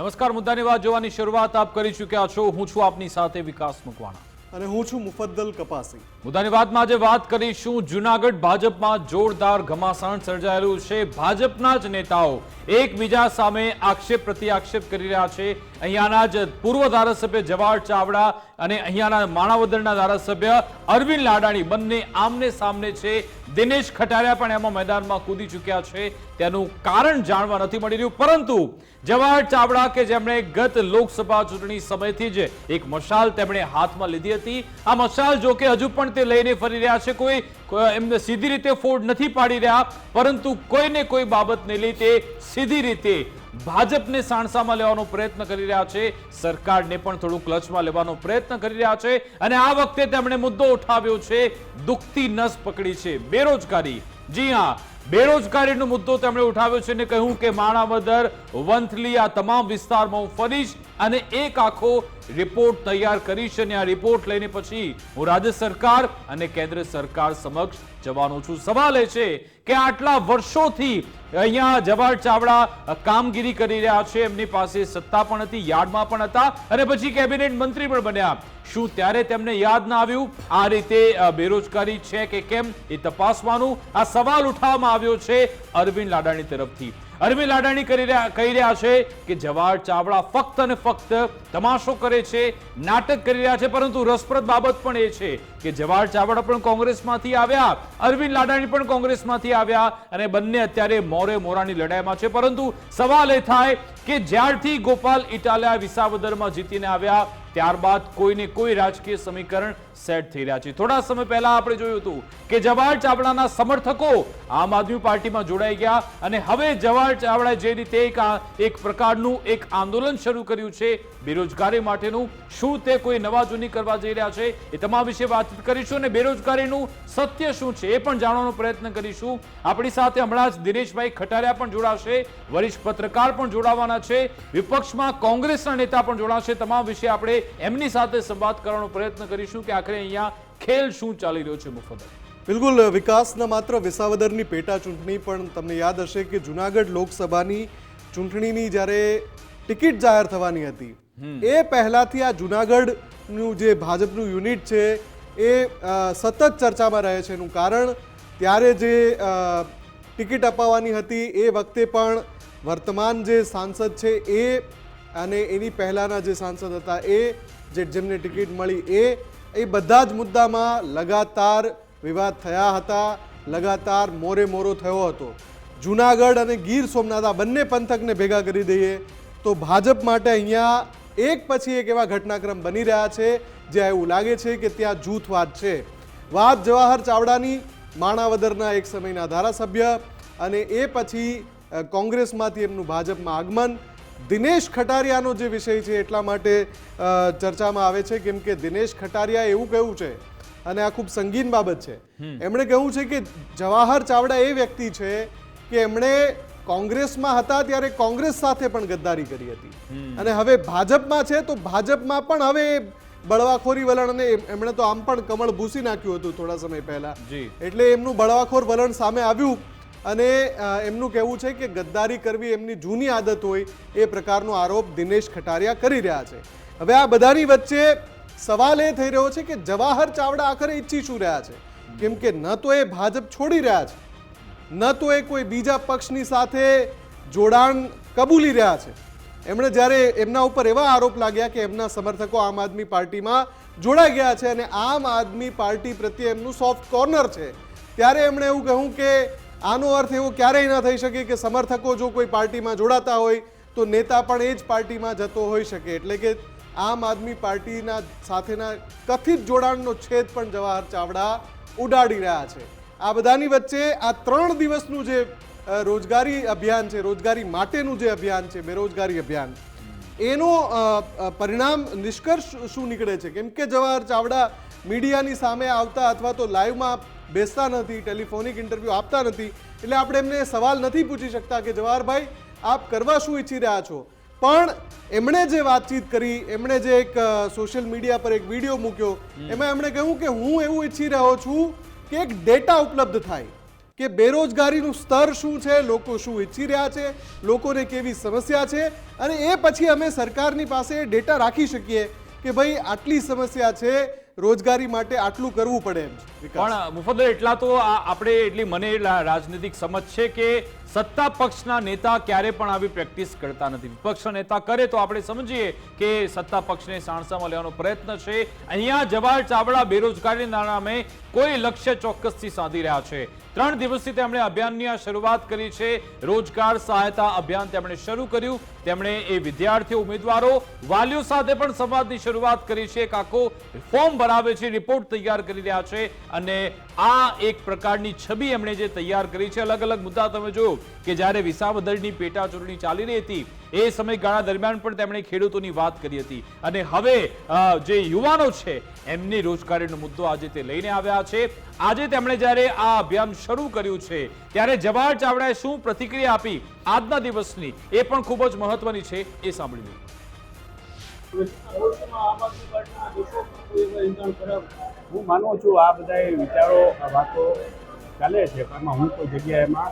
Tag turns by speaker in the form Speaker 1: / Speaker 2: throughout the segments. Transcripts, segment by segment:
Speaker 1: નમસ્કાર મુદ્દાની વાત જોવાની શરૂઆત આપ કરી ચૂક્યા છો. હું છું આપની સાથે વિકાસ મકવાણા.
Speaker 2: અને હું છું મુફદ્દલ કપાસી
Speaker 1: મુદ્દાની વાતમાં આજે વાત કરીશું જુનાગઢ ભાજપમાં જોરદાર ઘમાસાણ સર્જાયેલું છે. ભાજપના જ નેતાઓ એકબીજા સામે આક્ષેપ પ્રતિ આક્ષેપ કરી રહ્યા છે. અહીંયાના જ પૂર્વ ધારાસભ્ય જવાહર ચાવડા અને અહીંયાના માણાવદરના ધારાસભ્ય અરવિંદ લાડાણી બંને આમને સામને છે. દિનેશ ખટારિયા પણ એમાં મેદાનમાં કૂદી ચૂક્યા છે. તેનું કારણ જાણવા નથી મળી રહ્યું. પરંતુ જવાહર ચાવડા કે જેમણે ગત લોકસભા ચૂંટણી સમયથી જ એક મશાલ તેમણે હાથમાં લીધી હતી. આ મશાલ જો કે હજુ પણ તે લઈને ફરી રહ્યા છે. કોઈ એમને સીધી રીતે ફોડ નથી પાડી રહ્યા. પરંતુ કોઈને કોઈ બાબતને તે સીધી રીતે ભાજપને સાણસામાં લેવાનો પ્રયત્ન કરી રહ્યા છે. સરકારને પણ થોડું ક્લચમાં લેવાનો પ્રયત્ન કરી રહ્યા છે. અને આ વખતે તેમણે મુદ્દો ઉઠાવ્યો છે. દુખતી નસ પકડી છે. બેરોજગારી. જી હા બેરોજગારીનો મુદ્દો તેમણે ઉઠાવ્યો છે અને કહ્યું કે માણાવદર, વંથલી આ તમામ વિસ્તારમાં ફરીશ અને એક આખો રિપોર્ટ તૈયાર કરીશ અને આ રિપોર્ટ લઈને પછી હું રાજ્ય સરકાર અને કેન્દ્ર સરકાર સમક્ષ જવાનો છું. સવાલ એ છે કે આટલા વર્ષોથી અહીંયા જવાહર ચાવડા કામગીરી કરી રહ્યા છે. એમની પાસે સત્તા પણ હતી, યાર્ડમાં પણ હતા અને પછી કેબિનેટ મંત્રી પણ બન્યા. શું ત્યારે તેમને યાદ ના આવ્યું? આ રીતે બેરોજગારી છે કે કેમ એ તપાસવાનું આ સવાલ ઉઠાવવામાં આવ્યો છે અરવિંદ લાડાણી તરફથી. અરવિંદ લાડાણી કરી રહ્યા કહી રહ્યા છે કે જવાહર ચાવડા ફક્ત અને ફક્ત તમાશો કરે છે, નાટક કરી રહ્યા છે, પરંતુ રસપ્રદ બાબત પણ એ છે કે જવાહર ચાવડા પણ કોંગ્રેસમાંથી આવ્યા, અરવિંદ લાડાણી પણ કોંગ્રેસમાંથી આવ્યા અને બંને અત્યારે મોરે મોરાની લડાઈમાં છે. પરંતુ સવાલ એ થાય કે જ્યારથી ગોપાલ ઇટાલિયા વિસાવદરમાં જીતીને આવ્યા, ત્યારબાદ કોઈને કોઈ રાજકીય સમીકરણ સેટ થઈ રહ્યા છે. થોડા સમય પહેલા આપણે જોયું હતું કે જવાહર ચાવડાના સમર્થકો આમ આદમી પાર્ટીમાં જોડાઈ ગયા અને હવે જવાહર ચાવડાએ જે રીતે એક એક પ્રકારનું એક આંદોલન શરૂ કર્યું છે, બેરોજગારી માટેનું, શું તે કોઈ નવા જૂની કરવા જઈ રહ્યા છે, એ તમામ વિશે વાતચીત કરીશું અને બેરોજગારીનું સત્ય શું છે એ પણ જાણવાનો પ્રયત્ન કરીશું. આપણી સાથે હમણાં જ દિનેશભાઈ ખટારિયા પણ જોડાશે, વરિષ્ઠ પત્રકાર પણ જોડાવાના છે, વિપક્ષમાં કોંગ્રેસના નેતા પણ જોડાશે, તમામ વિશે આપણે એમની સાથે સંવાદ કરવાનો પ્રયત્ન કરીશું કે આખરે અહીંયા ખેલ શું ચાલી રહ્યો છે મુફદ્દલ
Speaker 2: બિલકુલ વિકાસના માત્ર વિસાવદરની પેટા ચૂંટણી પણ તમને યાદ હશે કે જુનાગઢ લોકસભાની ચૂંટણીની જ્યારે ટિકિટ જાહેર થવાની હતી એ પહેલાથી આ જુનાગઢનું જે ભાજપનું યુનિટ છે એ સતત ચર્ચામાં રહે છે એનું કારણ. ત્યારે જે ટિકિટ અપાવવાની હતી એ વખતે પણ વર્તમાન જે સાંસદ છે એ અને એની પહેલાના જે સાંસદ હતા એ જે જેમને ટિકિટ મળી એ એ બધા જ મુદ્દામાં લગાતાર વિવાદ થયા હતા, લગાતાર મોરે મોરો થયો હતો. જુનાગઢ અને ગીર સોમનાથ આ બંને પંથકને ભેગા કરી દઈએ તો ભાજપ માટે અહીંયા એક પછી એક એવા ઘટનાક્રમ બની રહ્યા છે, જ્યાં એવું લાગે છે કે ત્યાં જૂથવાદ છે. વાત જવાહર ચાવડાની માણાવદરના એક સમયના ધારાસભ્ય અને એ પછી કોંગ્રેસમાંથી એમનું ભાજપમાં આગમન દિનેશ ખટારિયાનો જે વિષય છે એટલા માટે ચર્ચામાં આવે છે. કેમ કે દિનેશ ખટારિયા એવું કહ્યું છે અને આ ખૂબ સંગીન બાબત છે. એમણે કહ્યું છે કે જવાહર ચાવડા એ વ્યક્તિ છે કે એમણે કોંગ્રેસમાં હતા ત્યારે કોંગ્રેસ સાથે પણ ગદ્દારી કરી હતી. અને હવે ભાજપમાં છે તો ભાજપમાં પણ હવે બળવાખોરી વલણ અને એમણે તો આમ પણ કમળ ભૂસી નાખ્યું હતું થોડા સમય પહેલા. એટલે એમનું બળવાખોર વલણ સામે આવ્યું. અને એમનું કહેવું છે કે ગદ્દારી કરવી એમની જૂની આદત હોય એ પ્રકારનો આરોપ દિનેશ ખટારિયા કરી રહ્યા છે. હવે આ બધાની વચ્ચે સવાલ એ થઈ રહ્યો છે કે જવાહર ચાવડા આખરે ઈચ્છી શું રહ્યા છે? કેમ કે ન તો એ ભાજપ છોડી રહ્યા છે. ન તો એ કોઈ બીજા પક્ષની સાથે જોડાણ કબૂલી રહ્યા છે. એમણે જ્યારે એમના ઉપર એવા આરોપ લાગ્યા કે એમના સમર્થકો આમ આદમી પાર્ટીમાં જોડાઈ ગયા છે અને આમ આદમી પાર્ટી પ્રત્યે એમનું સોફ્ટ કોર્નર છે. ત્યારે એમણે એવું કહ્યું કે આનો અર્થ એવો ક્યારેય ન થઈ શકે કે સમર્થકો જો કોઈ પાર્ટીમાં જોડાતા હોય, તો નેતા પણ એ જ પાર્ટીમાં જતો હોઈ શકે. એટલે કે આમ આદમી પાર્ટીના સાથેના કથિત જોડાણનો છેદ પણ જવાહર ચાવડા ઉડાડી રહ્યા છે. આ બધાની વચ્ચે આ ત્રણ દિવસનું જે રોજગારી અભિયાન છે, રોજગારી માટેનું જે અભિયાન છે, બેરોજગારી અભિયાન, એનો પરિણામ નિષ્કર્ષ શું નીકળે છે? કેમ કે જવાહર ચાવડા મીડિયાની સામે આવતા અથવા તો લાઈવમાં બેસતા નથી ટેલિફોનિક ઇન્ટરવ્યૂ આપતા નથી એટલે આપણે એમને સવાલ નથી પૂછી શકતા કે જવાહરભાઈ આપ કરવા શું ઈચ્છી રહ્યા છો? પણ એમણે જે વાતચીત કરી એમણે જે એક સોશિયલ મીડિયા પર એક વીડિયો મૂક્યો એમાં એમણે કહ્યું કે હું એવું ઈચ્છી રહ્યો છું કે એક ડેટા ઉપલબ્ધ થાય કે બેરોજગારીનું સ્તર શું છે લોકો શું ઈચ્છી રહ્યા છે લોકોને કેવી સમસ્યા છે અને એ પછી અમે સરકારની પાસે ડેટા રાખી શકીએ કે ભાઈ આટલી સમસ્યા છે રોજગારી માટે આટલું કરવું પડે એમ.
Speaker 1: પણ મુફદ્દલ, એટલા તો આપણે એટલી મને રાજનીતિક સમજ છે કે સત્તા પક્ષના નેતા ક્યારે પણ આવી પ્રેક્ટિસ કરતા નથી. વિપક્ષના નેતા કરે તો આપણે સમજીએ કે સત્તા પક્ષને સાણસામાં લેવાનો પ્રયત્ન છે. અહીંયા જવાહર ચાવડા બેરોજગારીના નામે કોઈ લક્ષ્ય ચોક્કસથી સાધી રહ્યા છે. ત્રણ દિવસથી તેમણે અભિયાનની શરૂઆત કરી છે. રોજગાર સહાયતા અભિયાન તેમણે શરૂ કર્યું. તેમણે એ વિદ્યાર્થીઓ, ઉમેદવારો, વાલીઓ સાથે પણ સંવાદની શરૂઆત કરી છે. એક આખો ફોર્મ ભરાવે છે, રિપોર્ટ તૈયાર કરી રહ્યા છે. અને આ એક પ્રકારની છબી એમણે જે તૈયાર કરી છે. અલગ અલગ મુદ્દા તમે જોયો કે જ્યારે વિસાવદરની પેટા ચૂંટણી ચાલી રહી હતી, એ સમયગાળા દરમિયાન પણ તેમણે ખેડૂતોની વાત કરી હતી. અને હવે જે યુવાનો છે, એમની રોજગારીનો મુદ્દો આજે તે લઈને આવ્યા છે. આજે તેમણે જ્યારે આ અભિયાન શરૂ કર્યું છે, ત્યારે જવાહર ચાવડાએ શું પ્રતિક્રિયા આપી? આજના દિવસની એ પણ ખૂબ જ મહત્વની છે, એ સાંભળી
Speaker 3: ખરાબ હું માનું છું, આ બધા વિચારો વાતો ચાલે છે, પણ હું કોઈ જગ્યાએ એમાં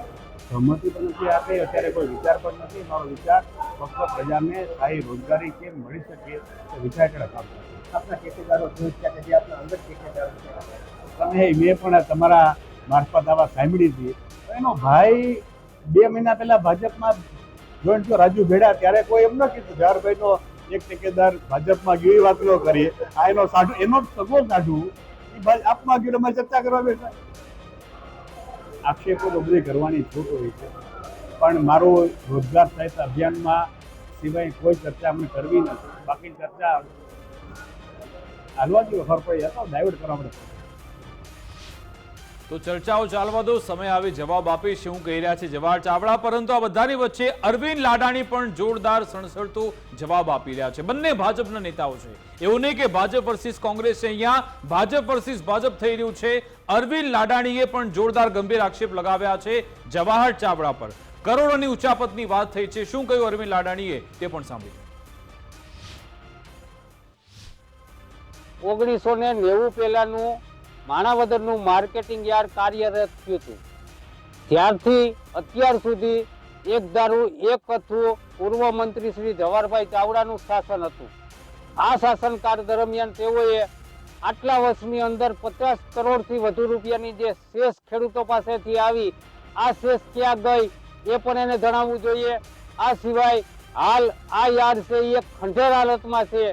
Speaker 3: સહમતિ પણ નથી આપી, અત્યારે કોઈ વિચાર પણ નથી. મારો વિચાર ફક્ત પ્રજાને સ્થાયી રોજગારી કેમ મળી શકે તે વિચાર કરે.
Speaker 4: આપના છે કે જે આપના અંદર ટેકેદારો છે.
Speaker 3: તમે મેં પણ તમારા મારફત આવા સાંભળી હતી. એનો ભાઈ બે મહિના પહેલા ભાજપમાં જોઈન્ટ થયો રાજુ ભેડા, ત્યારે કોઈ એમ ન કીધું ઝારભાઈનો એક ટેકેદાર ભાજપમાં ગયો, એ વાત ન કરીએ. આ એનો સાઢુ એનો જ સગો કાઢું એ ભાઈ આપમાં ગયો અમારે ચર્ચા કરવા બેઠા. આક્ષેપો તો બધી કરવાની છૂટ હોય છે. પણ મારું રોજગાર સહિત અભિયાનમાં સિવાય કોઈ ચર્ચા અમને કરવી નથી. બાકી ચર્ચા હાલવા જેવો ખબર પડી જતો ડાયવર્ટ કરવા માટે
Speaker 1: તો ચર્ચાઓ ચાલવા દો, સમય આવે, જવાબ આપી શું કહી રહ્યા છે જવાહર ચાવડા. પરંતુ આ બધાની વચ્ચે અરવિંદ લાડાણી પણ જોરદાર સણસરતો જવાબ આપી રહ્યા છે. બંને ભાજપના નેતાઓ છે. એવું નહીં કે ભાજપ વર્સિસ કોંગ્રેસ છે અહીંયા ભાજપ વર્સિસ ભાજપ થઈ રહ્યું છે. અરવિંદ લાડાણીએ પણ જોરદાર ગંભીર આક્ષેપ લગાવ્યા છે જવાહર ચાવડા પર. કરોડોની ઉચાપતની વાત થઈ છે. શું કહ્યું અરવિંદ લાડાણીએ તે પણ સાંભળ્યું
Speaker 5: ઓગણીસો ને નેવું પહેલાનું માણાવદરનું માર્કેટિંગ યાર્ડ કાર્યરત થયું હતું. ત્યારથી અત્યાર સુધી એક ધારું એક કથું પૂર્વ મંત્રી શ્રી જવાહરભાઈ ચાવડાનું શાસન હતું. આ શાસનકાળ દરમિયાન તેઓએ આટલા વર્ષની અંદર પચાસ કરોડથી વધુ રૂપિયાની જે શેષ ખેડૂતો પાસેથી આવી, આ શેષ ક્યાં ગઈ એ પણ એને જણાવવું જોઈએ. આ સિવાય હાલ આ યાર્ડ છે, એ ખંડેર હાલતમાં છે.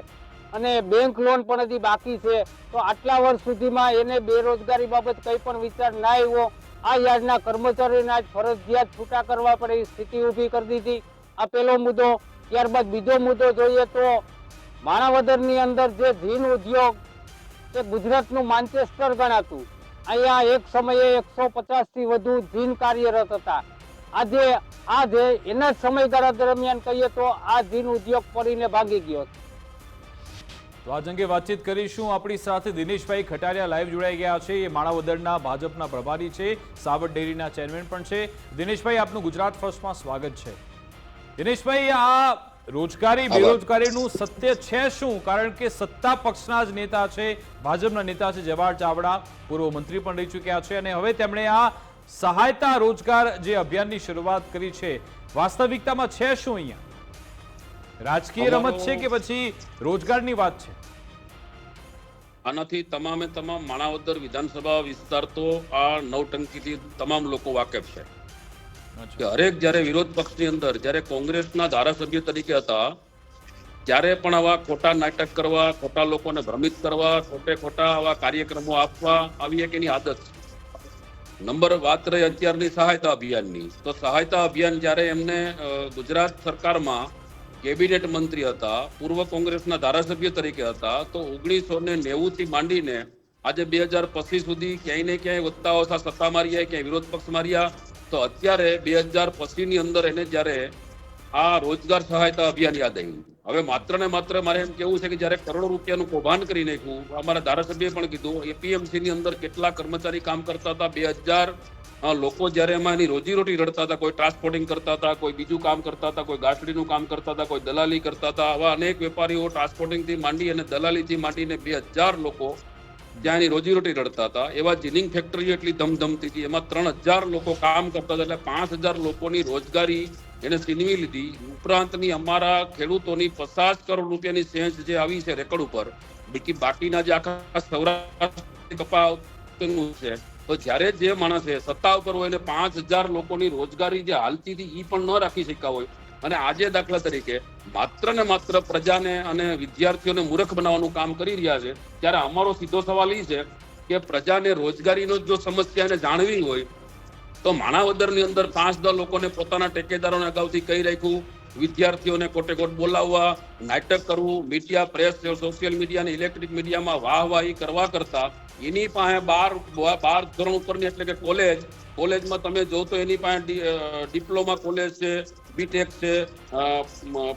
Speaker 5: અને બેંક લોન પણ હજી બાકી છે. તો આટલા વર્ષ સુધીમાં એને બેરોજગારી બાબત કંઈ પણ વિચાર ના આવ્યો. આ યાર્ડના કર્મચારીઓને આજ ફરજિયાત છૂટા કરવા પડે એ સ્થિતિ ઊભી કરી દીધી. આ પહેલો મુદ્દો, ત્યારબાદ બીજો મુદ્દો જોઈએ તો માણાવદરની અંદર જે જીન ઉદ્યોગ તે ગુજરાતનું માન્ચેસ્ટર ગણાતું. અહીંયા એક સમયે એકસો પચાસથી વધુ જીન કાર્યરત હતા. આજે આજે એના સમયગાળા દરમિયાન કહીએ તો આ જીન ઉદ્યોગ પડીને ભાગી ગયો છે.
Speaker 1: તો આજ અંગે વાતચીત કરીશું. આપણી સાથે દિનેશભાઈ ખટારિયા લાઈવ જોડાઈ ગયા છે. એ માણાવદરના ભાજપના પ્રભારી છે. સાવર ડેરીના ચેરમેન પણ છે. દિનેશભાઈ આપનું ગુજરાત ફર્સ્ટમાં સ્વાગત છે. દિનેશભાઈ આ રોજગારી બેરોજગારીનું સત્ય છે શું? કારણ કે સત્તા પક્ષના જ નેતા છે ભાજપના નેતા છે જવાહર ચાવડા. પૂર્વ મંત્રી પણ રહી ચૂક્યા છે અને હવે તેમણે આ સહાયતા રોજગાર જે અભિયાનની શરૂઆત કરી છે વાસ્તવિકતામાં છે શું અહીંયા? રાજકીય રમત છે કે પછી રોજગારની વાત છે?
Speaker 6: આનાથી તમામે તમામ માણાવદર વિધાનસભા વિસ્તાર તો આ નવટંકીથી તમામ લોકો વાકેફ છે. કે હરેક જ્યારે વિરોધ પક્ષની અંદર જ્યારે કોંગ્રેસના ધારાસભ્ય તરીકે હતા ત્યારે પણ આવા ખોટા નાટક કરવા ખોટા લોકોને ભ્રમિત કરવા ખોટે ખોટા આવા કાર્યક્રમો આપવા આવી એક એની આદત છે. નંબર વાત રહી અત્યારની સહાયતા અભિયાનની તો સહાયતા અભિયાન જ્યારે એમને ગુજરાત સરકારમાં કેબિનેટ મંત્રી હતા, પૂર્વ કોંગ્રેસના ધારાસભ્ય તરીકે હતા, તો ઓગણીસો ને નેવું થી માંડીને આજે બે હજાર પચીસ સુધી ક્યાંય ને ક્યાંય વત્તા ઓછા સત્તા માર્યા ક્યાંય વિરોધ પક્ષ માર્યા તો અત્યારે બે હજાર પચીસની અંદર એને જ્યારે આ રોજગાર સહાયતા અભિયાન યાદ આવ્યું. હવે માત્ર ને માત્ર મારે એમ કેવું છે કે જ્યારે કરોડો રૂપિયાનું કૌભાંડ કરી નાખ્યું, અમારા ધારાસભ્યએ પણ કીધું એપીએમસી ની અંદર કેટલા કર્મચારી કામ કરતા હતા, બે હજાર લોકો જ્યારે એમાં એની રોજીરોટી રડતા હતા, કોઈ ટ્રાન્સપોર્ટિંગ કરતા હતા, કોઈ બીજું કામ કરતા હતા, કોઈ ગાંઠડીનું કામ કરતા હતા, કોઈ દલાલી કરતા હતા, આવા અનેક વેપારીઓ ટ્રાન્સપોર્ટિંગથી માંડી અને દલાલીથી માંડીને બે હજાર લોકો જ્યાં એની રોજીરોટી રડતા હતા. એવા જીનિંગ ફેક્ટરી એટલી ધમધમતી હતી. એમાં ત્રણ હજાર લોકો કામ કરતા હતા એટલે પાંચ હજાર લોકોની રોજગારી એને છીનવી લીધી. ઉપરાંતની અમારા ખેડૂતોની પચાસ કરોડ રૂપિયાની સેન્સ જે આવી છે રેકર્ડ ઉપર, બાકી બાકીના જે આખા સૌરાષ્ટ્ર કપાવનું છે. તો જ્યારે જે માણસે સત્તા ઉપર હોય એને પાંચ હજાર લોકોની રોજગારી જે હાલતી હતી એ પણ ન રાખી શક્યા હોય. અને આજે દાખલા તરીકે માત્ર ને માત્ર પ્રજાને અને વિદ્યાર્થીઓને મૂર્ખ બનાવવાનું કામ કરી રહ્યા છે, ત્યારે અમારો સીધો સવાલ એ છે કે પ્રજાને રોજગારીનો જો સમસ્યાને જાણવી હોય, તો માણાવદરની અંદર પાંચ દસ લોકોને પોતાના ટેકેદારોને અગાઉથી કહી રાખ્યું વિદ્યાર્થીઓને કોટે કોટ બોલાવવા નાટક કરવું મીડિયા પ્રેસ સોશિયલ મીડિયા અને ઇલેક્ટ્રિક મીડિયામાં વાહ વાહી કરવા કરતા એની પાસે બાર બાર ધોરણ ઉપરની એટલે કે કોલેજ કોલેજમાં તમે જો તો એની પાસે ડી- અ, ડિપ્લોમા કોલેજ છે બીટેક છે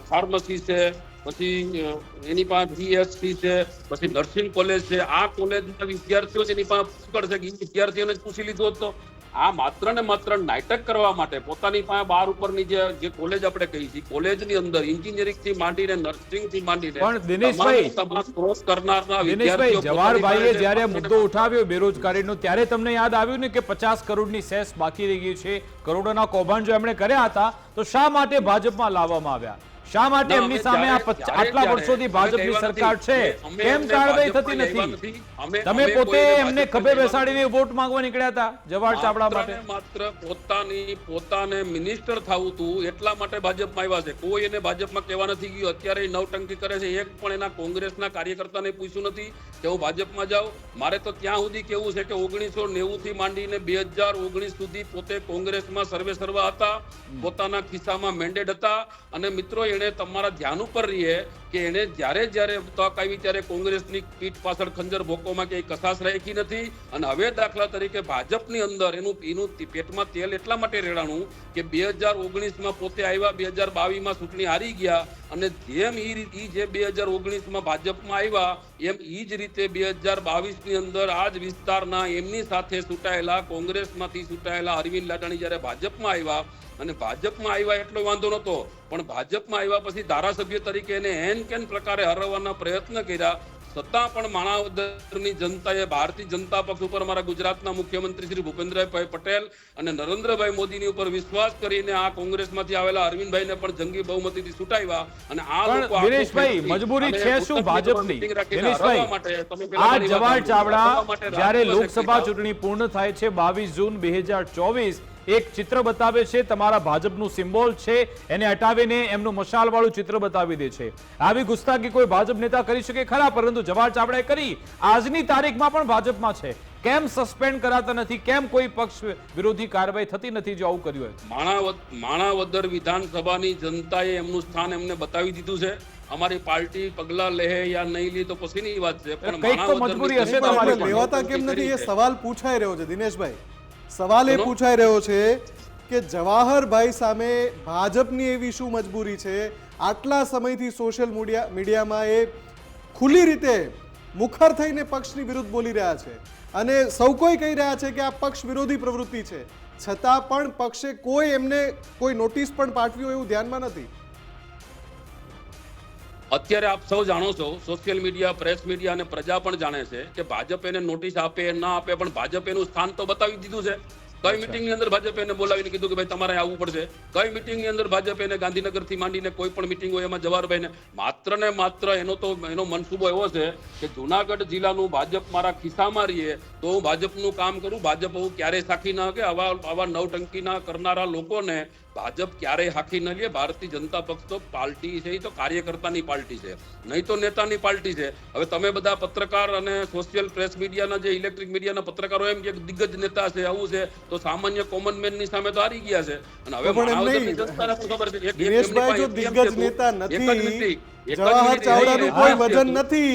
Speaker 6: ફાર્મસી છે પછી અ, એની પાસે બીએસસી છે પછી નર્સિંગ કોલેજ છે. આ કોલેજના વિદ્યાર્થીઓ છે એની પાસે પુષ્કળ છે કે એ વિદ્યાર્થીઓને જ પૂછી લીધું હોત તો આ માત્ર ને માત્ર નાટક કરવા માટે પોતાની પાસે બાર ઉપરની જે જે કોલેજ આપણે કહી છીએ કોલેજની અંદર એન્જિનિયરિંગથી માંડીને નર્સિંગથી માંડીને
Speaker 1: પણ દિનેશભાઈ-
Speaker 6: તમામ કરનારના વિદ્યાર્થીઓ
Speaker 1: જવાહરભાઈએ જ્યારે મુદ્દો ઉઠાવ્યો બેરોજગારીનો ત્યારે તમને યાદ આવ્યું ને કે પચાસ કરોડની સેસ બાકી રહી ગઈ છે. કરોડોના કૌભાંડ જો એમણે કર્યા હતા. તો શા માટે ભાજપમાં લાવવામાં આવ્યા? શા માટે એમની સામે આટલા વર્ષોથી ભાજપની સરકાર છે? કેમ કાર્યવાહી થતી નથી? તમે પોતે એમને ખભે બેસાડીને વોટ માંગવા નીકળ્યા હતા જવાહર ચાવડા માટે?
Speaker 6: માત્ર પોતાની પોતાને મિનિસ્ટર થવું હતું એટલા માટે ભાજપમાં આવ્યા છે. કોઈ એને ભાજપમાં કહેવા નથી ગયું. અત્યારે નવટંકી કરે છે. એક પણ એના કોંગ્રેસના કાર્યકર્તાને પૂછ્યું નથી કે હું ભાજપમાં જાઉં. મારે તો ત્યાં સુધી કેવું છે કે ઓગણીસો નેવું થી માંડીને બે હજાર ઓગણીસ સુધી પોતે કોંગ્રેસમાં સર્વે સર્વા હતા. પોતાના ખિસ્સામાં મેન્ડેટ હતા. અને મિત્રો એને તમારા ધ્યાન ઉપર રહીએ કે એને જ્યારે જ્યારે તક આવી ત્યારે કોંગ્રેસની પીઠ પાછળ ખંજર ભોકોમાં ક્યાંય કસાશ રાખી નથી. અને હવે દાખલા તરીકે ભાજપની અંદર એનું એનું પેટમાં તેલ એટલા માટે રેડાણું કે બે હજાર ઓગણીસમાં પોતે આવ્યા, બે હજાર બાવીસમાં ચૂંટણી હારી ગયા અને જેમ એ જે બે હજાર ઓગણીસમાં ભાજપમાં આવ્યા, એમ એ જ રીતે બે હજાર બાવીસની અંદર આ જ વિસ્તારના એમની સાથે ચૂંટાયેલા કોંગ્રેસમાંથી ચૂંટાયેલા અરવિંદ લાડાણી જ્યારે ભાજપમાં આવ્યા અને ભાજપમાં આવ્યા એટલો વાંધો નહોતો. પણ ભાજપમાં આવ્યા પછી ધારાસભ્ય તરીકે એને હેન કેન પ્રકારે હરાવવાના પ્રયત્ન કર્યા. છતાં પણ માણાવદરની જનતાએ ભારતીય જનતા પક્ષ ઉપર મારા ગુજરાતના મુખ્યમંત્રી શ્રી ભૂપેન્દ્રભાઈ પટેલ અને નરેન્દ્રભાઈ મોદીની ઉપર વિશ્વાસ કરીને આ કોંગ્રેસમાંથી આવેલા અરવિંદભાઈને પણ જંગી બહુમતીથી છૂટાવ્યા. અને આ લોકો
Speaker 1: દિનેશભાઈ, મજબૂરી છે શું ભાજપની? દિનેશભાઈ, આ જવાહર ચાવડા જ્યારે લોકસભા ચૂંટણી પૂર્ણ થાય છે બાવીસ જૂન બે એક ચિત્ર બતાવે છે. તમારા ભાજપનું સિમ્બોલ છે. એને હટાવીને એમનું મશાલવાળું ચિત્ર બતાવી દે છે. આવી ગુસ્તાકી કોઈ ભાજપ નેતા કરી શકે ખરા? પરંતુ જવાહર ચાવડાએ કરી. આજની તારીખમાં પણ ભાજપમાં છે. કેમ સસ્પેન્ડ કરાતા નથી? કેમ કોઈ પક્ષ વિરોધી કાર્યવાહી થતી નથી જો આવું કર્યું હોય
Speaker 6: માણાવદ માણાવદર વિધાનસભાની જનતાએ એમનું સ્થાન એમને બતાવી દીધું છે. અમારી પાર્ટી પગલા લે યા નહીં લે તો પછીની વાત છે. પણ
Speaker 1: કંઈક મજબૂરી હશે તમારી.
Speaker 2: લેવાતા કેમ નથી એ સવાલ પૂછાઈ રહ્યો છે દિનેશભાઈ. સવાલ એ પૂછાઈ રહ્યો છે કે જવાહરભાઈ સામે ભાજપની એવી શું મજબૂરી છે? આટલા સમયથી સોશિયલ મીડિયા મીડિયામાં એ ખુલ્લી રીતે મુખર થઈને પક્ષની વિરુદ્ધ બોલી રહ્યા છે. અને સૌ કોઈ કહી રહ્યા છે કે આ પક્ષ વિરોધી પ્રવૃત્તિ છે. છતાં પણ પક્ષે કોઈ એમને કોઈ નોટિસ પણ પાઠવી હોય એવું ધ્યાનમાં નથી.
Speaker 6: અત્યારે આપ સૌ જાણો છો સોશિયલ મીડિયા પ્રેસ મીડિયા અને પ્રજા પણ જાણે છે કે ભાજપ એને નોટિસ આપે ના આપે પણ ભાજપ એનું સ્થાન તો બતાવી દીધું છે. કઈ મિટિંગની અંદર ભાજપ એને બોલાવીને કીધું કે ભાઈ તમારે આવવું પડશે. કઈ મિટિંગની અંદર ભાજપ એને ગાંધીનગરથી માંડીને કોઈ પણ મિટિંગ હોય એમાં જવાહરભાઈ ને માત્ર ને માત્ર એનો તો એનો મનસુબો એવો છે કે જુનાગઢ જિલ્લાનું ભાજપ મારા ખિસ્સામાં રહીએ તો હું ભાજપનું કામ કરું ભાજપ હું ક્યારેય સાખી ના કે આવા આવા નવટંકીના કરનારા લોકોને ભાજપ ક્યારેય હાકી ન લે ભારતીય જનતા પક્ષ તો પાર્ટી છે એ તો કાર્યકર્તાની પાર્ટી છે. નહીં તો નેતાની પાર્ટી છે. હવે તમે બધા પત્રકાર અને સોશિયલ પ્રેસ મીડિયાના જે ઇલેક્ટ્રિક મીડિયાના પત્રકારો એમ કે દિગ્ગજ નેતા છે આવું છે તો સામાન્ય કોમન મેનની સામે તો હારી ગયા છે. અને હવે. ખબર છે?
Speaker 2: દિગ્ગજ નેતા નથી જવાહર ચાવડાનું કોઈ વજન. નથી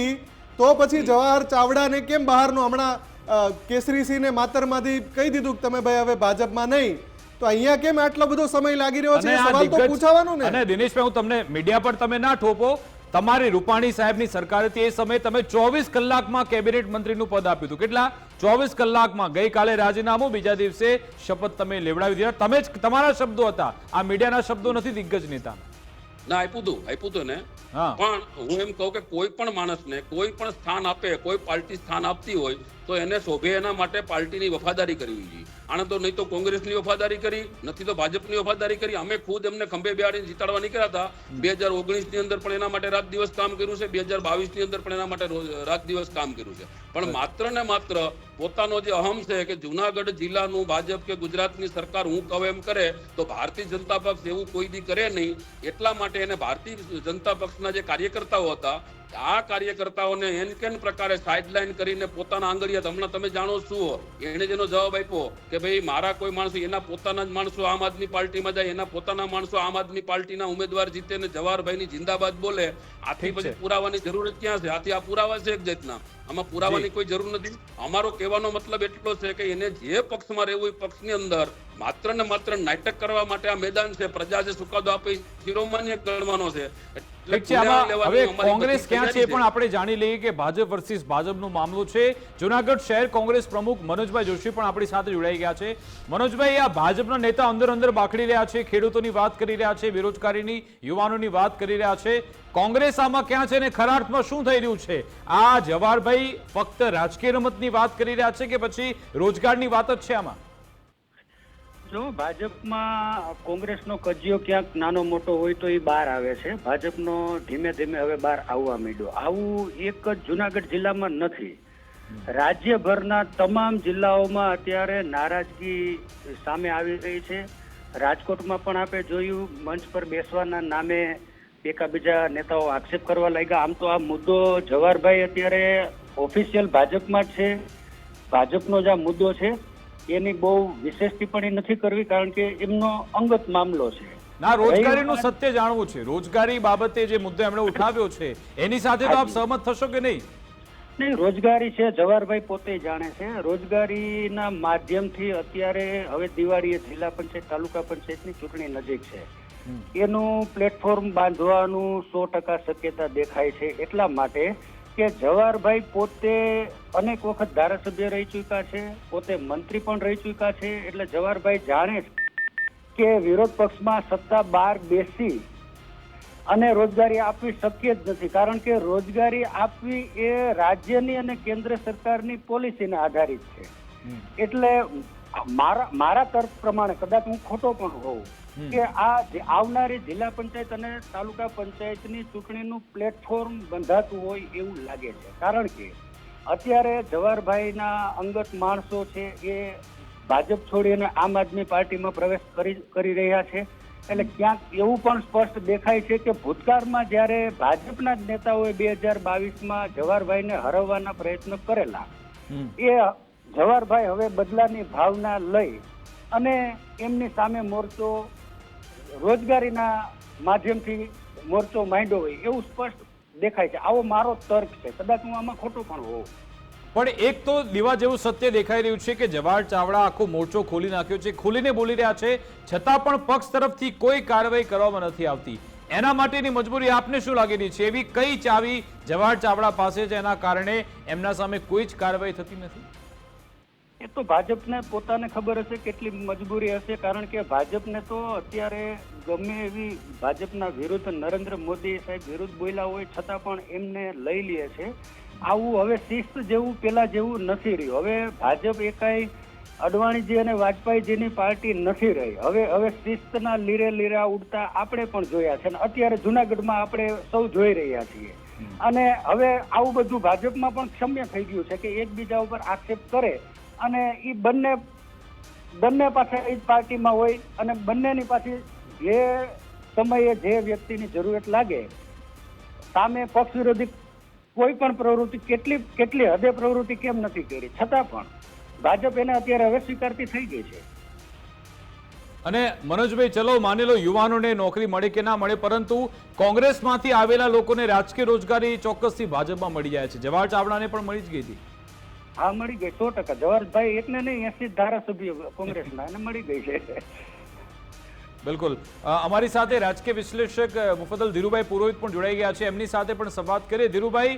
Speaker 2: તો પછી જવાહર ચાવડાને કેમ બહારનો? હમણાં કેસરીસિંહને માતરમાંથી કહી દીધું કે તમે ભાઈ હવે ભાજપમાં નહીં. તો અહીંયા કેમ આટલો બધો સમય લાગી રહ્યો છે? એ સવાલ તો પૂછાવાનો ને.
Speaker 1: અને દિનેશભાઈ હું તમને મીડિયા પર તમે ના ઠોપો. તમારી રૂપાણી સાહેબની સરકારે તે સમયે તમે ચોવીસ કલાકમાં કેબિનેટ મંત્રીનું પદ આપ્યું હતું. કેટલા? ચોવીસ કલાકમાં ગઈકાલે રાજીનામું બીજા દિવસે શપથ તમે લેવડાવી દીધા. તમે જ તમારા શબ્દો હતા. આ મીડિયાના શબ્દો નથી દિગ્ગજ નેતા.
Speaker 6: ના આપ્યું હતું આપ્યું હતું ને પણ હું એમ કહું કે કોઈ પણ માણસને કોઈ પણ સ્થાન આપે કોઈ પાર્ટી સ્થાન આપતી હોય તો એને શોભે એના માટે પાર્ટીની વફાદારી કરવી જોઈએ. આણે તો નહીં તો કોંગ્રેસની વફાદારી કરી નથી તો ભાજપની વફાદારી કરી. અમે ખુદ એમને ખંભે બેહાડીને જીતાડવા નીકળ્યા હતા. બે હજાર ઓગણીસની અંદર પણ એના માટે રાત દિવસ કામ કર્યું છે. બે હજાર બાવીસની અંદર પણ એના માટે રાત દિવસ કામ કર્યું છે. પણ માત્ર ને માત્ર પોતાનો જે અહમ છે કે જુનાગઢ જિલ્લાનું ભાજપ કે ગુજરાતની સરકાર હું કહું એમ કરે, તો ભારતીય જનતા પક્ષ એવું કોઈ દી કરે નહીં. એટલા માટે એને ભારતીય જનતા પક્ષના જે કાર્યકર્તાઓ હતા આ કાર્યકર્તાઓને એન કેન પ્રકારે સાઇડલાઇન કરીને પોતાના આંગળિયા હમણાં તમે જાણો છો. એને જેનો જવાબ આપ્યો કે ભાઈ મારા કોઈ માણસો એના પોતાના જ માણસો આમ આદમી પાર્ટીમાં જાય એના પોતાના માણસો આમ આદમી પાર્ટીના ઉમેદવાર જીતે ને જવાહરભાઈની જિંદાબાદ બોલે. આથી પછી પુરાવાની જરૂર જ ક્યાં છે? આથી આ પુરાવા છે એક જાતના. આમાં પુરાવાની કોઈ જરૂર નથી. અમારો કહેવાનો મતલબ એટલો છે કે એને જે પક્ષમાં રહેવું એ પક્ષની અંદર માત્ર ને માત્ર નાટક કરવા માટે આ મેદાન છે. પ્રજા જે ચુકાદો આપે શિરોમાન્ય ગણવાનો છે.
Speaker 1: ઠીક છે આમાં હવે કોંગ્રેસ ક્યાં છે પણ આપણે જાણી લઈએ કે ભાજપ વર્સિસ ભાજપનો મામલો છે. જુનાગઢ શહેર કોંગ્રેસ પ્રમુખ મનોજભાઈ જોશી પણ આપણી સાથે જોડાઈ ગયા છે. મનોજભાઈ આ ભાજપના નેતા અંદર અંદર બાખડી રહ્યા છે ખેડૂતોની વાત કરી રહ્યા છે બેરોજગારીની યુવાનોની વાત કરી રહ્યા છે. કોંગ્રેસ આમાં ક્યાં છે અને ખરા અર્થમાં શું થઈ રહ્યું છે? આ જવાહરભાઈ ફક્ત રાજકીય રમતની વાત કરી રહ્યા છે કે પછી રોજગારની વાત જ છે આમાં?
Speaker 7: જો ભાજપમાં કોંગ્રેસનો કજિયો ક્યાંક નાનો મોટો હોય તો એ બહાર આવે છે. ભાજપનો ધીમે ધીમે હવે બહાર આવવા માંડ્યો. આવું એક જ જુનાગઢ જિલ્લામાં નથી. રાજ્યભરના તમામ જિલ્લાઓમાં અત્યારે નારાજગી સામે આવી રહી છે. રાજકોટમાં પણ આપણે જોયું, મંચ પર બેસવાના નામે એકાબીજા નેતાઓ આક્ષેપ કરવા લાગ્યા. આમ તો આ મુદ્દો જવાહરભાઈ અત્યારે ઓફિશિયલ ભાજપમાં છે. ભાજપનો જ આ મુદ્દો છે. એની બહુ વિશેષ ટિપ્પણી નથી કરવી કારણ કે એમનો અંગત મામલો છે.
Speaker 1: ના રોજગારીનું સત્ય જાણવું છે. રોજગારી બાબતે જે મુદ્દો એમણે ઉઠાવ્યો છે એની સાથે તો આપ સહમત થશો કે નહીં?
Speaker 7: નહીં રોજગારી છે જવાહરભાઈ પોતે જાણે છે. રોજગારીના માધ્યમથી અત્યારે હવે દિવાળીએ જિલ્લા પંચાયત તાલુકા પંચાયતની ચૂંટણી નજીક છે. એનું પ્લેટફોર્મ બાંધવાનું સો ટકા શક્યતા દેખાય છે એટલા માટે કે જવાહરભાઈ પોતે અનેક વખત ધારાસભ્ય રહી ચૂક્યા છે પોતે મંત્રી પણ રહી ચૂક્યા છે એટલે જવાહરભાઈ જાણે કે વિરોધ પક્ષમાં સત્તા બહાર બેસી અને રોજગારી આપવી શક્ય જ નથી. કારણ કે રોજગારી આપવી એ રાજ્યની અને કેન્દ્ર સરકારની પોલિસીને આધારિત છે. એટલે મારા મારા તર્ક પ્રમાણે કદાચ હું ખોટો પણ હોઉં. કે આ આવનારી જિલ્લા પંચાયત અને તાલુકા પંચાયતની ચૂંટણીનું પ્લેટફોર્મ બંધાતું હોય એવું લાગે છે. કારણ કે અત્યારે જવાહરભાઈના અંગત માણસો છે એ ભાજપ છોડીને આમ આદમી પાર્ટીમાં પ્રવેશ કરી કરી રહ્યા છે. એટલે ક્યાંક એવું પણ સ્પષ્ટ દેખાય છે કે ભૂતકાળમાં જ્યારે ભાજપના જ નેતાઓએ બે હજાર બાવીસમાં જવાહરભાઈને હરાવવાના પ્રયત્નો કરેલા એ જવાહરભાઈ હવે બદલાની ભાવના લઈ અને એમની સામે મોરચો રોજગારીના માધ્યમથી મોરચો માંડ્યો હોય એવું સ્પષ્ટ દેખાય છે. આવો મારો તર્ક છે. કદાચ હું આમાં ખોટો પણ હોઉં.
Speaker 1: પણ એક તો દીવા જેવું સત્ય દેખાઈ રહ્યું છે કે જવાહર ચાવડા આખો મોરચો ખોલી નાખ્યો છે, ખોલીને બોલી રહ્યા છે. છતાં પણ પક્ષ તરફથી કોઈ કાર્યવાહી કરવામાં નથી આવતી. એના માટેની મજબૂરી આપને શું લાગી રહી છે? એવી કઈ ચાવી જવાહર ચાવડા પાસે છે? એના કારણે એમના સામે કોઈ જ કાર્યવાહી થતી નથી?
Speaker 7: એ તો ભાજપને પોતાને ખબર હશે કેટલી મજબૂરી હશે કારણ કે ભાજપને તો અત્યારે ગમે એવી ભાજપના વિરુદ્ધ નરેન્દ્ર મોદી સાહેબ વિરુદ્ધ બોલ્યા હોય છતાં પણ એમને લઈ લે છે. આવું હવે શિસ્ત જેવું પેલા જેવું નથી રહ્યું. હવે ભાજપ એકાઈ અડવાણીજી અને વાજપેયીજીની પાર્ટી નથી રહી. હવે હવે શિસ્તના લીરે લીરા ઉડતા આપણે પણ જોયા છે અને અત્યારે જુનાગઢમાં આપણે સૌ જોઈ રહ્યા છીએ. અને હવે આવું બધું ભાજપમાં પણ ક્ષમ્ય થઈ ગયું છે કે એકબીજા ઉપર આક્ષેપ કરે અને એ બંને બંને પાસે એ જ પાર્ટીમાં હોય અને બંનેની પાછી જે સમયે જે વ્યક્તિની જરૂરિયાત લાગે, સામે પક્ષ વિરોધી કોઈ પણ પ્રવૃત્તિ, કેટલી કેટલી હદે પ્રવૃત્તિ કેમ નથી કરી? છતાં પણ ભાજપ એને અત્યારે હવે સ્વીકારતી થઈ ગઈ છે.
Speaker 1: અને મનોજભાઈ, ચલો માની લો યુવાનોને નોકરી મળે કે ના મળે, પરંતુ કોંગ્રેસમાંથી આવેલા લોકોને રાજકીય રોજગારી ચોક્કસથી ભાજપમાં મળી જાય છે. જવાહર ચાવડાને પણ મળી જ ગઈ હતી.
Speaker 7: હા મળી ગઈ સો ટકા. જવાહરભાઈ એકને નહીં એસી ધારાસભ્ય કોંગ્રેસના એને મળી ગઈ છે.
Speaker 1: બિલકુલ. અમારી સાથે રાજકીય વિશ્લેષક મુફદલ ધીરુભાઈ પુરોહિત પણ જોડાઈ ગયા છે. એમની સાથે પણ સંવાદ કરીએ. ધીરુભાઈ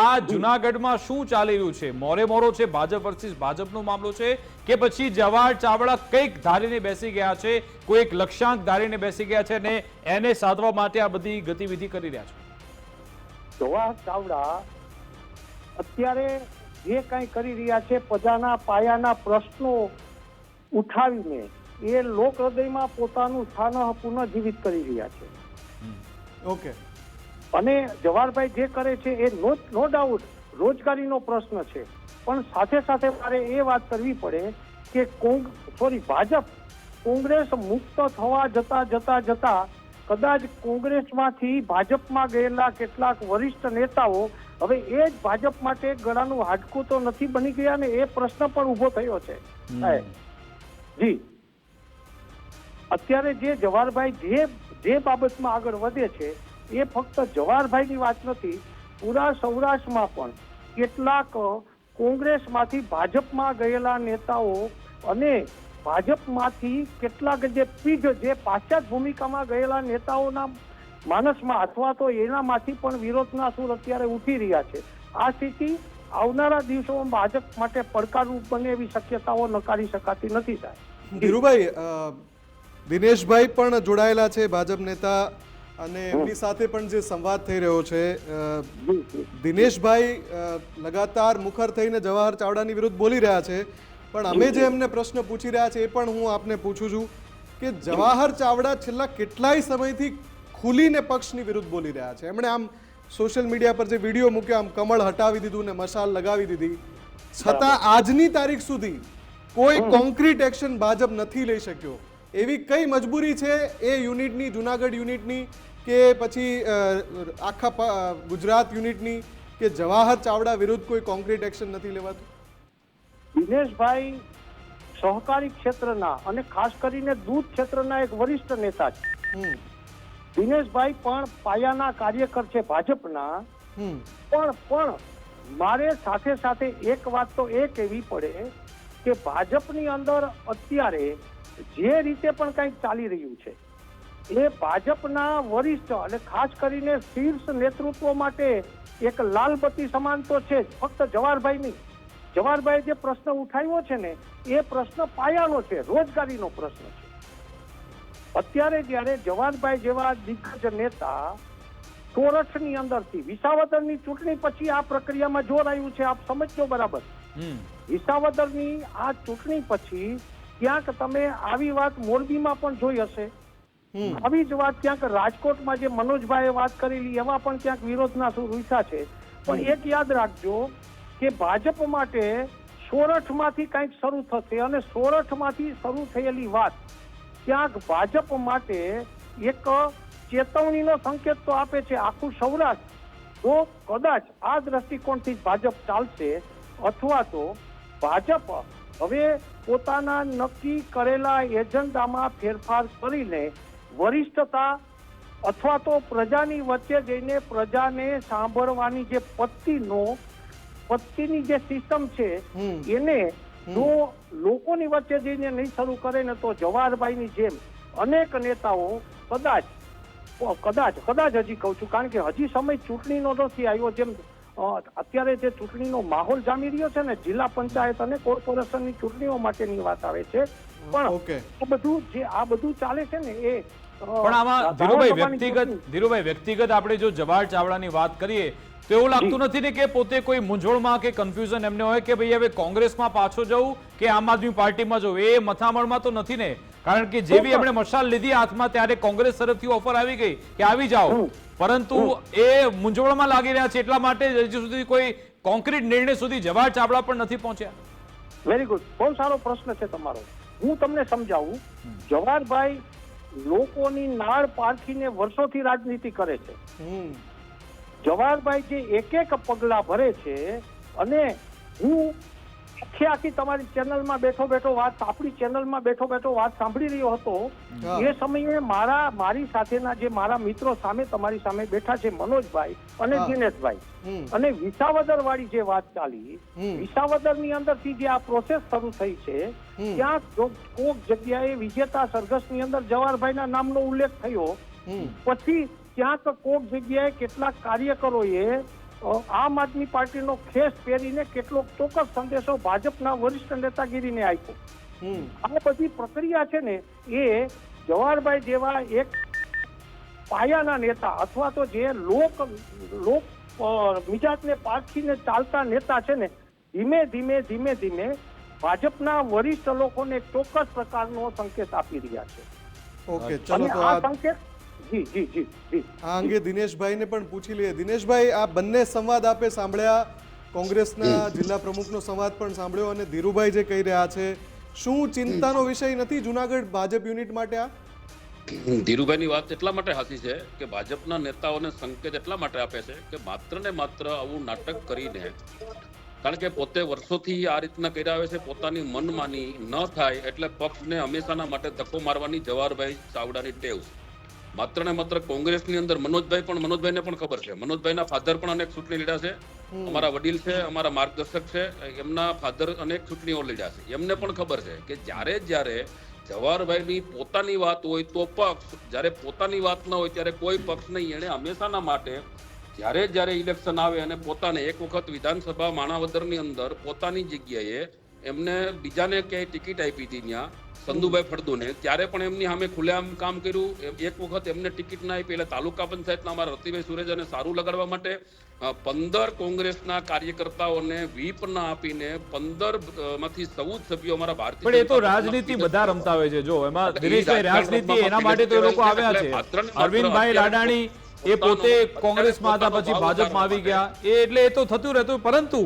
Speaker 1: આ જુનાગઢમાં શું ચાલી રહ્યું છે? મોરે મોરો છે ભાજપ વર્સિસ ભાજપનો મામલો છે કે પછી જવાહર ચાવડા કંઈક ધારીને બેસી ગયા છે કોઈ એક લક્ષ્યાંક ધારીને બેસી ગયા છે અને એને સાધવા માટે આ બધી ગતિવિધિ કરી રહ્યા છે?
Speaker 8: જવાહર ચાવડા અત્યારે જે કાંઈ કરી રહ્યા છે પ્રજાના પાયાના પ્રશ્નો ઉઠાવીને એ લોક હૃદયમાં પોતાનું સ્થાન પુનઃજીવિત કરી રહ્યા છે.
Speaker 2: ઓકે
Speaker 8: અને જવાહરભાઈ જે કરે છે એ નો નો ડાઉટ રોજગારીનો પ્રશ્ન છે. પણ સાથે સાથે મારે એ વાત કરવી પડે કે કોંગ સોરી ભાજપ કોંગ્રેસ મુક્ત થવા જતા જતા જતા કદાચ કોંગ્રેસમાંથી ભાજપમાં ગયેલા કેટલાક વરિષ્ઠ નેતાઓ હવે એ જ ભાજપ માટે ગળાનું હાડકું તો નથી બની ગયા ને એ પ્રશ્ન પણ ઊભો થયો છે. જી. અત્યારે જે જવાહરભાઈ જે જે બાબતમાં આગળ વધે છે એ ફક્ત જવાહરભાઈની વાત નથી પૂરા સૌરાષ્ટ્રમાં પણ કેટલાક કોંગ્રેસમાંથી ભાજપમાં ગયેલા નેતાઓ અને ભાજપમાંથી કેટલાક જે પીઢ જે પાશ્ચાત ભૂમિકામાં ગયેલા નેતાઓના માનસમાં અથવા તો એનામાંથી પણ વિરોધના સુર અત્યારે ઉઠી રહ્યા છે. આ સ્થિતિ આવનારા દિવસોમાં ભાજપ માટે પડકારરૂપ બને એવી શક્યતાઓ નકારી શકાતી નથી સાહેબ.
Speaker 2: ધીરુભાઈ દિનેશભાઈ પણ જોડાયેલા છે ભાજપ નેતા અને એમની સાથે પણ જે સંવાદ થઈ રહ્યો છે દિનેશભાઈ લગાતાર મુખર થઈને જવાહર ચાવડાની વિરુદ્ધ બોલી રહ્યા છે પણ અમે જે એમને પ્રશ્ન પૂછી રહ્યા છે એ પણ હું આપને પૂછું છું કે જવાહર ચાવડા છેલ્લા કેટલાય સમયથી ખુલીને પક્ષની વિરુદ્ધ બોલી રહ્યા છે. એમણે આમ સોશિયલ મીડિયા પર જે વીડિયો મૂક્યો આમ કમળ હટાવી દીધું ને મશાલ લગાવી દીધી. છતાં આજની તારીખ સુધી કોઈ કોન્ક્રીટ એક્શન ભાજપ નથી લઈ શક્યો. એવી કઈ મજબૂરી છે એ યુનિટની જુનાગઢ યુનિટની કે પછી આખા ગુજરાત યુનિટની કે જવાહર ચાવડા વિરુદ્ધ કોઈ કોન્ક્રીટ એક્શન નથી લેવાતું?
Speaker 8: દિનેશભાઈ સહકારી ક્ષેત્રના અને ખાસ કરીને દૂધ ક્ષેત્રના એક વરિષ્ઠ નેતા છે. દિનેશભાઈ પણ પાયાના કાર્યકર છે ભાજપના. પણ પણ મારે સાથે સાથે એક વાત તો એ કહેવી પડે કે ભાજપની અંદર અત્યારે જે રીતે પણ કંઈક ચાલી રહ્યું છે એ ભાજપના વરિષ્ઠ અને ખાસ કરીને શીર્ષ નેતૃત્વ માટે એક લાલબત્તી સમાન તો છે જ ફક્ત જવાહરભાઈ નહીં. જવાહરભાઈ જે પ્રશ્ન ઉઠાવ્યો છે ને એ પ્રશ્ન પાયાનો છે રોજગારીનો પ્રશ્ન અત્યારે જ્યારે જવાનભાઈ જેવા દિગ્ગજ નેતા સોરઠની અંદરથી વિસાવદરની ચૂંટણી પછી આ પ્રક્રિયામાં જોડાયું છે આપ સમજજો બરાબર. વિસાવદરની આ ચૂંટણી પછી ક્યાંક તમે આવી વાત મોરબીમાં પણ જોઈ હશે. આવી જ વાત ક્યાંક રાજકોટમાં જે મનોજભાઈએ વાત કરેલી એવા પણ ક્યાંક વિરોધના રૂસા છે. પણ એક યાદ રાખજો કે ભાજપ માટે સોરઠમાંથી કંઈક શરૂ થશે અને સોરઠમાંથી શરૂ થયેલી વાત ક્યાંક ભાજપ માટે એક ચેતવણીનો સંકેત તો આપે છે આખું સૌરાષ્ટ્ર. તો કદાચ આ દ્રષ્ટિકોણથી ભાજપ ચાલશે અથવા તો ભાજપ હવે પોતાના નક્કી કરેલા એજન્ડામાં ફેરફાર કરીને વરિષ્ઠતા અથવા તો પ્રજાની વચ્ચે જઈને પ્રજાને સાંભળવાની જે પત્તીનો પત્તીની જે સિસ્ટમ છે એને જો લોકોની વચ્ચે જઈને નહીં શરૂ કરે ને તો જવાહરભાઈની જેમ અનેક નેતાઓ કદાચ કદાચ કદાચ હજી કહું છું કારણ કે હજી સમય ચૂંટણીનો નથી આવ્યો જેમ અત્યારે જે ચૂંટણીનો માહોલ જામી રહ્યો છે ને જિલ્લા પંચાયત અને કોર્પોરેશનની ચૂંટણીઓ માટેની વાત આવે છે. પણ
Speaker 2: ઓકે.
Speaker 8: આ બધું જે આ બધું ચાલે છે ને એ
Speaker 1: પણ આમાં ધીરુભાઈ વ્યક્તિગત ધીરુભાઈ વ્યક્તિગત આપણે જો જવાહર ચાવડાની વાત કરીએ તો એવું લાગતું નથી ને કે પોતે કોઈ મૂંઝવણમાં કે કન્ફ્યુઝન એમને હોય કે ભાઈ હવે કોંગ્રેસમાં પાછો જવું કે આમ આદમી પાર્ટીમાં જવું એ મથામણમાં તો નથી ને. કારણ કે જેવી એમણે મશાલ લીધી હાથમાં ત્યારે કોંગ્રેસ તરફથી ઓફર આવી ગઈ કે આવી જાઓ. પરંતુ એ મૂંઝવણમાં લાગી રહ્યા છે એટલા માટે હજુ સુધી કોઈ કોન્ક્રીટ નિર્ણય સુધી જવાહર ચાવડા પણ નથી પહોંચ્યા.
Speaker 8: વેરી ગુડ બહુ સારો પ્રશ્ન છે તમારો. હું તમને સમજાવું. જવાહરભાઈ લોકોની નાળ પારખીને વર્ષોથી રાજનીતિ કરે છે. જવાહરભાઈ જે એક એક પગલા ભરે છે અને હું આખી આખી તમારી ચેનલમાં બેઠો બેઠો વાત આપણી ચેનલમાં બેઠો બેઠો વાત સાંભળી રહ્યો હતો. એ સમયે મારા મારી સાથેના જે મારા મિત્રો સામે તમારી સામે બેઠા છે મનોજભાઈ અને. દિનેશભાઈ. અને વિસાવદર વાળી જે વાત ચાલી. વિસાવદરની અંદરથી જે આ પ્રોસેસ શરૂ થઈ છે ત્યાં કોક જગ્યાએ વિજેતા સરઘસની અંદર જવાહરભાઈ ના નામનો ઉલ્લેખ થયો.
Speaker 2: પછી
Speaker 8: પછી ક્યાંક કોક જગ્યાએ કેટલાક કાર્યકરોએ આમ આદમી પાર્ટીનો ખેસ પહેરીને કેટલોક ચોક્કસ સંદેશો ભાજપના વરિષ્ઠ નેતાગીરીને આપ્યો.
Speaker 2: હમ.
Speaker 8: આ બધી પ્રક્રિયા છે ને એ જવાહરભાઈ જેવા એક
Speaker 9: પાયાના નેતા અથવા તો જે લોક લોક મિજાજને પારખીને ચાલતા નેતા છે ને ધીમે ધીમે ધીમે ધીમે ભાજપના વરિષ્ઠ લોકોને ચોક્કસ પ્રકારનો સંકેત આપી રહ્યા છે.
Speaker 2: ઓકે ચલો તો
Speaker 9: આ સંકેત
Speaker 2: આ અંગે દિનેશભાઈને પણ પૂછી લઈએ. દિનેશભાઈ આ બંને સંવાદ આપે સાંભળ્યા. કોંગ્રેસના જિલ્લા પ્રમુખનો સંવાદ પણ સાંભળ્યો અને ધીરુભાઈ જે કહી રહ્યા છે શું ચિંતાનો વિષય નથી જુનાગઢ ભાજપ યુનિટ માટે આ?
Speaker 6: ધીરુભાઈની વાત એટલા માટે સાચી છે કે ભાજપના નેતાઓને સંકેત એટલા માટે આપે છે કે માત્ર ને માત્ર આવું નાટક કરીને કારણ કે પોતે વર્ષોથી આ રીતના કર્યા આવે છે પોતાની મનમાની ન થાય એટલે પક્ષને હંમેશાના માટે ધક્કો મારવાની જવાહરભાઈ ચાવડાની ટેવ છે. માત્ર ને માત્ર કોંગ્રેસની અંદર મનોજભાઈ પણ મનોજભાઈને પણ ખબર છે. મનોજભાઈના ફાધર પણ અનેક ચૂંટણી લીધા છે. અમારા વડીલ છે અમારા માર્ગદર્શક છે એમના ફાધર અનેક ચૂંટણીઓ લીધા છે. એમને પણ ખબર છે કે જ્યારે જ્યારે જવાહરભાઈની પોતાની વાત હોય તો પક્ષ જ્યારે પોતાની વાત ન હોય ત્યારે કોઈ પક્ષ નહીં. એણે હંમેશાના માટે જ્યારે જ્યારે ઇલેક્શન આવે અને પોતાને એક વખત વિધાનસભા માણાવદરની અંદર પોતાની જગ્યાએ એમને બીજાને ક્યાંય ટિકિટ આપી હતી ત્યાં સંધુભાઈ ફળદુને. ત્યારે પણ એમની સામે ખુલ્લેઆમ કામ કર્યું. એક વખત એમને ટિકિટ ના આપી એટલે તાલુકા પંચાયતના અમારા રતિભાઈ સુરેજાને સારું લગાડવા માટે પંદર કોંગ્રેસના કાર્યકર્તાઓને વીપ ના આપીને પંદરમાંથી ચૌદ સભ્યો અમારા ભારતીય
Speaker 1: પણ એ તો રાજનીતિ બધા રમતા હોય છે. જો એમાં દિનેશભાઈ રાજનીતિ એના માટે તો લોકો આવ્યા છે. અરવિંદભાઈ લાડાણી એ પોતે કોંગ્રેસમાં હતા પછી ભાજપમાં આવી ગયા. એ એટલે એ તો થતું રહેતું. પરંતુ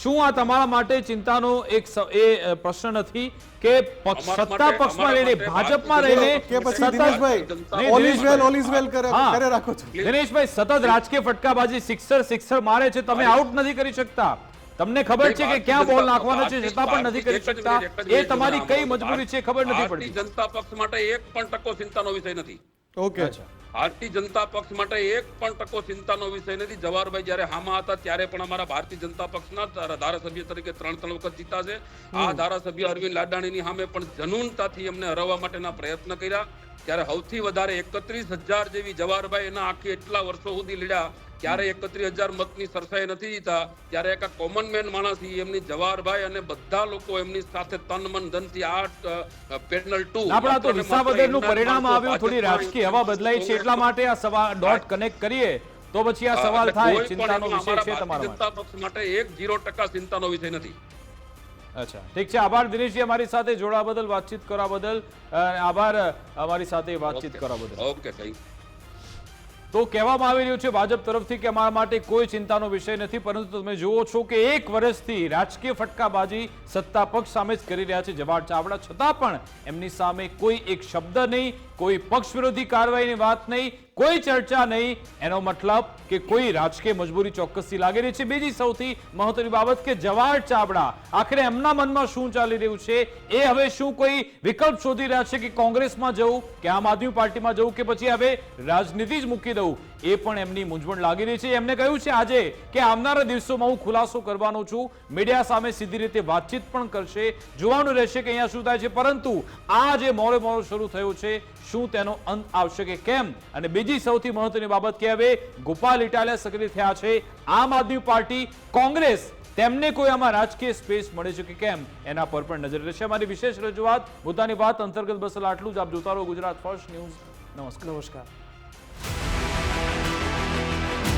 Speaker 1: શું આ તમારા માટે ચિંતાનો એક એ પ્રશ્ન નથી કે સત્તા પક્ષમાં રહીને ભાજપમાં રહીને
Speaker 2: કે પછી Dineshbhai all is well all is well કરે કરે રાખો છો.
Speaker 1: દિનેશભાઈ સતત રાજકીય ફટકાબાજી સિક્સર સિક્સર મારે છે તમે આઉટ નથી કરી શકતા. તમને ખબર છે કે ક્યાં બોલ નાખવાનો છે છતાં પણ નથી કરી શકતા. એ તમારી કઈ મજબૂરી છે ખબર નથી પડતી.
Speaker 6: જનતા પક્ષ માટે એક પણ ટકો ચિંતાનો વિષય નથી.
Speaker 2: ઓકે.
Speaker 6: ભારતીય જનતા પક્ષ માટે એક પણ ટકો ચિંતાનો વિષય નથી. જવાહરભાઈ જ્યારે હામાં હતા ત્યારે પણ અમારા ભારતીય જનતા પક્ષના ધારાસભ્ય તરીકે ત્રણ ત્રણ વખત જીતા છે. આ ધારાસભ્ય અરવિંદ લાડાણીની સામે પણ જનૂનતાથી એમને હરાવવા માટેના પ્રયત્ન કર્યા. ત્યારે સૌથી વધારે એકત્રીસ હજાર જેવી જવાહરભાઈ એના આખી એટલા વર્ષો સુધી લડ્યા ત્યારે એકત્રીસ હજાર મતની સરસાઈ નથી જીતા ત્યારે એક કોમન મેન માણસ એમની જવાહરભાઈ અને બધા લોકો એમની સાથે તન મન ધનથી આ પેનલ ટુ
Speaker 1: આપણા તો વિસાવદરનું પરિણામ આવ્યું થોડી રાજકીય હવા બદલાઈ છે એટલા માટે આ સવાલ ડોટ કનેક્ટ કરીએ તો પછી આ સવાલ થાય ચિંતાનો વિષય છે તમારો માટે
Speaker 6: જનતા પક્ષ માટે એક જીરો ટકા ચિંતાનો વિષય નથી.
Speaker 1: અચ્છા ઠીક છે આભાર દિનેશજી અમારી સાથે જોડા બદલ વાતચીત કરવા બદલ આભાર અમારી સાથે વાતચીત કરવા બદલ.
Speaker 6: ઓકે થેન્ક
Speaker 1: તો કહેવામાં આવી રહ્યું છે ભાજપ તરફથી કે અમારા માટે કોઈ ચિંતાનો વિષય નથી, પરંતુ તમે જુઓ છો કે એક વર્ષથી રાજકીય ફટકાબાજી સત્તા પક્ષ સામે જ કરી રહ્યા છે જવાહર ચાવડા, છતાં પણ એમની સામે કોઈ એક શબ્દ નહીં, કોઈ પક્ષ વિરોધી કાર્યવાહીની વાત નહીં કોઈ ચર્ચા નહીં. એનો મતલબ કે કોઈ રાજકીય મજબૂરી ચોક્કસથી લાગી રહી છે. બીજી સૌથી મહત્વની બાબત કે જવાહર ચાવડા, આખરે એમના મનમાં શું ચાલી રહ્યું છે? એ હવે શું કોઈ વિકલ્પ શોધી રહ્યા છે કે કોંગ્રેસમાં જવું, કે આમ આદમી પાર્ટીમાં જવું, કે પછી હવે રાજનીતિ જ મૂકી દઉં? એ પણ એમની મૂંઝવણ લાગી રહી છે. એમને કહ્યું છે આજે કે આવનારા દિવસોમાં હું ખુલાસો કરવાનો છું. મીડિયા સામે સીધી રીતે વાતચીત પણ કરશે. જોવાનું રહેશે કે અહીંયા શું થાય છે. પરંતુ આ જે મોરે મોરો શરૂ થયો છે, શું તેનો અંત આવશે કે કેમ? અને બીજી સૌથી મહત્વની બાબત કે હવે ગોપાલ ઇટાલિયા સક્રિય થયા છે. આમ આદમી પાર્ટી, કોંગ્રેસ, તેમને કોઈ આમાં રાજકીય સ્પેસ મળે છે કે કેમ? એના પર પણ નજર રહેશે. અમારી વિશેષ રજૂઆત, પોતાની વાત અંતર્ગત બસલ આટલું જ. આપ જોતા રહો ગુજરાત ફર્સ્ટ ન્યૂઝ. નમસ્કાર.
Speaker 2: નમસ્કાર.